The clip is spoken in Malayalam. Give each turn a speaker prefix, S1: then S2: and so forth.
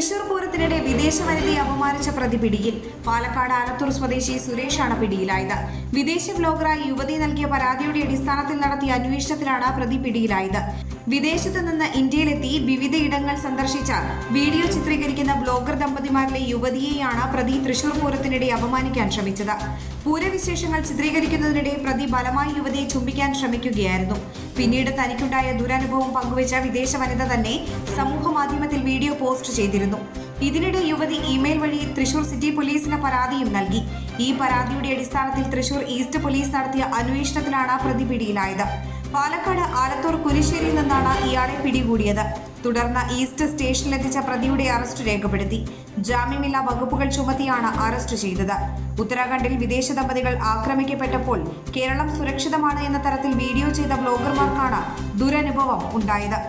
S1: തൃശൂർ പൂരത്തിനിടെ വിദേശ വനിതയെ അപമാനിച്ച പ്രതി പിടിയിൽ. പാലക്കാട് ആലത്തൂർ സ്വദേശി സുരേഷാണ് പിടിയിലായത്. വിദേശ വ്ലോഗറായി യുവതി നൽകിയ പരാതിയുടെ അടിസ്ഥാനത്തിൽ നടത്തിയ അന്വേഷണത്തിലാണ് പ്രതി പിടിയിലായത്. വിദേശത്ത് നിന്ന് ഇന്ത്യയിലെത്തി വിവിധയിടങ്ങൾ സന്ദർശിച്ച വീഡിയോ ചിത്രീകരിക്കുന്ന ബ്ലോഗർ ദമ്പതിമാരിലെ യുവതിയെയാണ് പ്രതി തൃശൂർ പൂരത്തിനിടെ അപമാനിക്കാൻ ശ്രമിച്ചത്. പൂരവിശേഷങ്ങൾ ചിത്രീകരിക്കുന്നതിനിടെ പ്രതി ബലമായി യുവതിയെ ചുംബിക്കാൻ ശ്രമിക്കുകയായിരുന്നു. പിന്നീട് തനിക്കുണ്ടായ ദുരനുഭവം പങ്കുവച്ച വിദേശ വനിത തന്നെ സമൂഹ മാധ്യമത്തിൽ വീഡിയോ പോസ്റ്റ് ചെയ്തിരുന്നു. ഇതിനിടെ യുവതി ഇമെയിൽ വഴി തൃശൂർ സിറ്റി പോലീസിന് പരാതിയും നൽകി. ഈ പരാതിയുടെ അടിസ്ഥാനത്തിൽ തൃശൂർ ഈസ്റ്റ് പോലീസ് നടത്തിയ അന്വേഷണത്തിലാണ് പ്രതി പിടിയിലായത്. പാലക്കാട് ആലത്തൂർ കുരിശ്ശേരിയിൽ നിന്നാണ് ഇയാളെ പിടികൂടിയത്. തുടർന്ന് ഈസ്റ്റ് സ്റ്റേഷനിലെത്തിച്ച പ്രതിയുടെ അറസ്റ്റ് രേഖപ്പെടുത്തി. ജാമ്യമില്ലാ വകുപ്പുകൾ ചുമത്തിയാണ് അറസ്റ്റ് ചെയ്തത്. ഉത്തരാഖണ്ഡിൽ വിദേശ ദമ്പതികൾ ആക്രമിക്കപ്പെട്ടപ്പോൾ കേരളം സുരക്ഷിതമാണ് എന്ന തരത്തിൽ വീഡിയോ ചെയ്ത ബ്ലോഗർമാർക്കാണ് ദുരനുഭവം ഉണ്ടായത്.